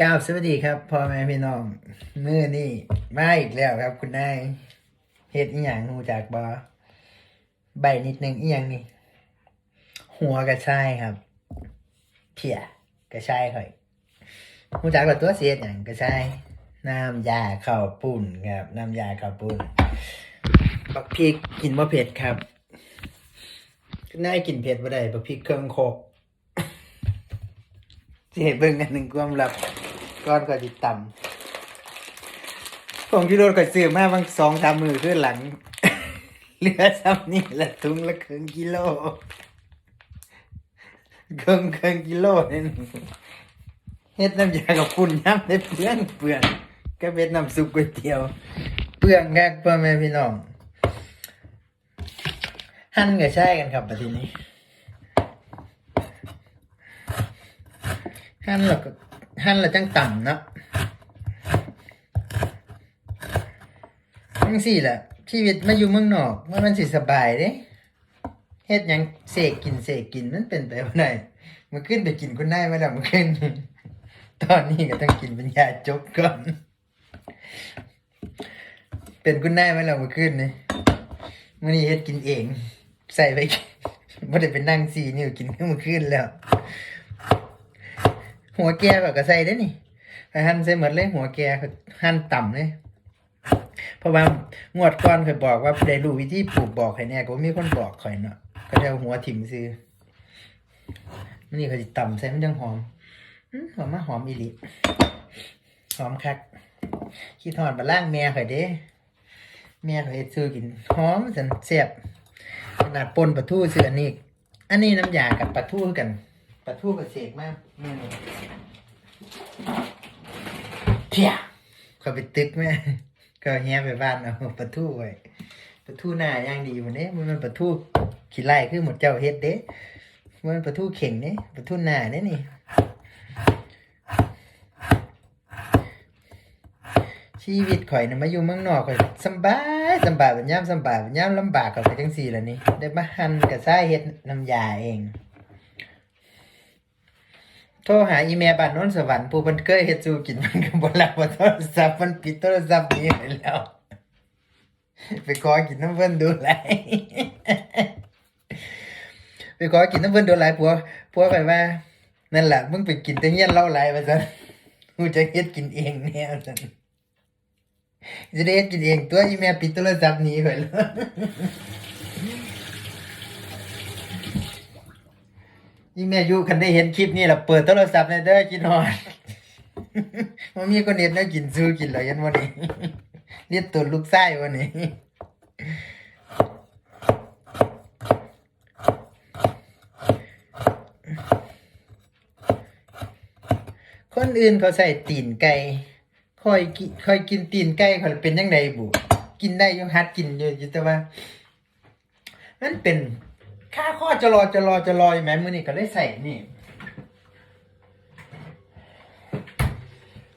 กราบสวัสดีครับพ่อแม่พี่น้องมื้อนี้มาอีกแล้วครับ คุณนายเฮ็ดอีหยังหูจากบ่ใบนิดนึงอีหยังนี่ หัวกระชายครับเพียกระชายข่อยหูจากว่าตัวเสียดหยังกระชายน้ำยาข้าวปุ้นครับน้ำยาข้าวปุ้นบักพริกกินบ่เผ็ดครับคุณนายกินเผ็ดบ่ได้บักพริกเครื่องโคกสิให้เบิ่งกันหนึ่งความลับ ก้อนก็ติดต่ำผมที่รถก็ซื้อมาบางสองสามมือขึ้นหลัง เหลือซ้ำนี่ละถุงละครึ่งกิโลครึ่งครึ่งกิโลนี่เฮ็ดน้ำยากับปุ่นย้ำได้เปลืองเปลืองก็เป็นน้ำซุปก๋วยเตี๋ยว เปลืองแงกพ่อแม่พี่น้องหั่นก็ใช่กันครับประทีนี้หั่นแล้วก็ หั่นแล้วจังต่ำนะจังสี่แหละชีวิตมาอยู่เมืองนอกว่ามันสิสบายเด้เฮ็ดหยังเสกกินเสกกินมันเป็นไปบ่ได้มันขึ้นไปกินคุณนายมาแล้วมันขึ้นตอนนี้ก็ต้องกินเป็นยาจบก่อนเป็นคุณนายมาแล้วมันขึ้นนี่มื้อนี้เฮ็ดกินเอง ใส่ไปบ่ได้เป็นนั่งสี่นิ้วกินเมื่อคืนแล้ว หัวแก่ก็ใส่ได้นี่หั่นใส่หมดเลย หัวแก่หั่นต่ำเลยเพราะว่างวดก่อนเคยบอกว่าได้รู้วิธีปลูกบอกให้แน่ก็มีคนบอกข่อยเนาะก็จะหัวถิ่มซื้อนี่เขาสิต่ำใส่มันจังหอมหอมมาหอมอีหลีหอมคักคิดทอดบะล่างแม่ข่อยเด้แม่ข่อยซื้อกินหอมสันแซ่บขนาดปนปลาทูซื้ออันนี้ อันนี้น้ำยากับปลาทูกัน ปลาทูกับเสกมากเมนูเพียเขาไปตึกแม่ก็เฮียไปบ้านเอาปลาทูไว้ปลาทูหน้าย่างดีวันนี้มันเป็นปลาทูขี้ไล่คือหมดเจ้าเฮ็ดเด้มันปลาทูเข่งเด้ปลาทูหน้าเด้นี่ชีวิตข่อยน่ะมาอยู่เมืองนอกข่อยสบายสบายเป็นยามสบายเป็นยามลำบากก็ไปจังซี่ล่ะนี่ได้มาหั่นกับซ้ายเฮ็ดน้ำยาเอง โทรหาอีเมลบ้านโน้นสวรรค์ผู้เพิ่นเคยเฮ็ดสู่กินมันก็บ่รับว่าโทรศัพท์มันปิดโทรศัพท์นี้ไปแล้ว ไปขอกินน้ำเพิ่นดูหลไปขอกินน้ำเพิ่นดูหลผัวผัวไปว่า นั่นแหละมึงไปกินแต่เฮียเล้าหลายว่าซั่นกูจะเฮ็ดกินเองแน่ว่าซั่นจะได้เฮ็ดกินเองตัวอีเมลปิดโทรศัพท์นี้ไปแล้ว อีแม่อยู่คันได้เห็นคลิปนี้ล่ะเปิดโทรศัพท์ในเด้อกินหอดมันมีคนเห็นแล้วกินซื้อกินเลยยันวันนี้เรียกตัวลูกไส้วันนี้คนอื่นเขาใส่ตีนไก่คอยกินคอยกินตีนไก่เขาเป็นยังไงบุกินได้ยังฮัดกินอยู่อยู่แต่ว่า มันเป็น ค่าข้อจะรอจะรอจะรออยู่แหมมือนี่ก็เลยใส่นี่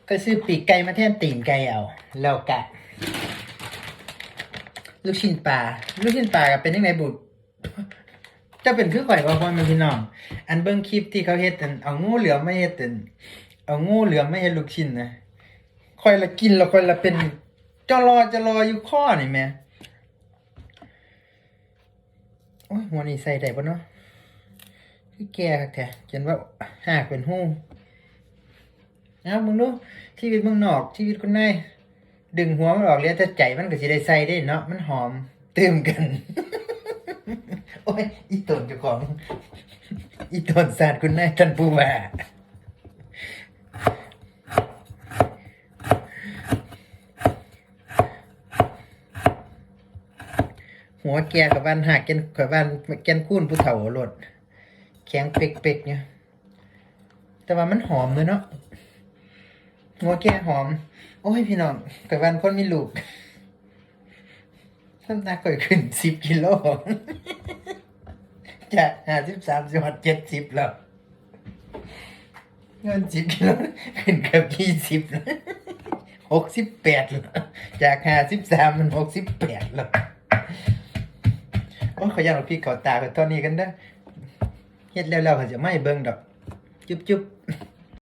ก็ซื้อปีกไก่มาแทนตีนไก่เอาแล้วกะ ลูกชิ้นปลาลูกชิ้นปลาก็เป็นยังไงบุตรจะเป็นคือข่อยว่าพ่อแม่พี่น้อง อันเบิ่งคลิปที่เขาเฮ็ดอันเอางูเหลือมไม่เฮ็ดอันเอางูเหลือมไม่เฮ็ดลูกชิ้นนะข่อยละกินแล้วข่อยละเป็นจะรอจะรออยู่ข้อนี่แหม่ โอ้ยวันนี้ใส่ได้ปะเนาะคือแก่คักแท้จนว่าหากเป็นหู้เอามึงดูชีวิตมึงนอก ชีวิตคนนายดึงหัวมันออกแล้วแต่ใจมันก็สิได้ใส่ได้เนาะมันหอมเติมกัน โอ้ยอีตนเจ้าของ อีตนศาสตร์คุณนายท่านผู้ว่า หัวแกกับบ้านหักแกนกับบ้านแกนคูนผู้เฒ่าโลดแข็งเป๊กๆเนี่ยแต่ว่ามันหอมเลยเนาะหัวแกหอม โอ้ยพี่น้องกับบ้านคนมีลูกน้ำหนักก่อยขึ้นสิบกิโลจากห้าสิบสามสิบหกเจ็ดสิบแล้วเงินสิบกิโลขึ้นเกับยี่สิบหกสิบแปดแล้วจากห้าสิบสามมันหกสิบแปดแล้ว โอ้ยขยันเอาพี่เขาตาไปตอนนี้กันเด้อเฮ็ดแล้วๆเขาจะไม่เบิ่งดอก จุ๊บจุ๊บ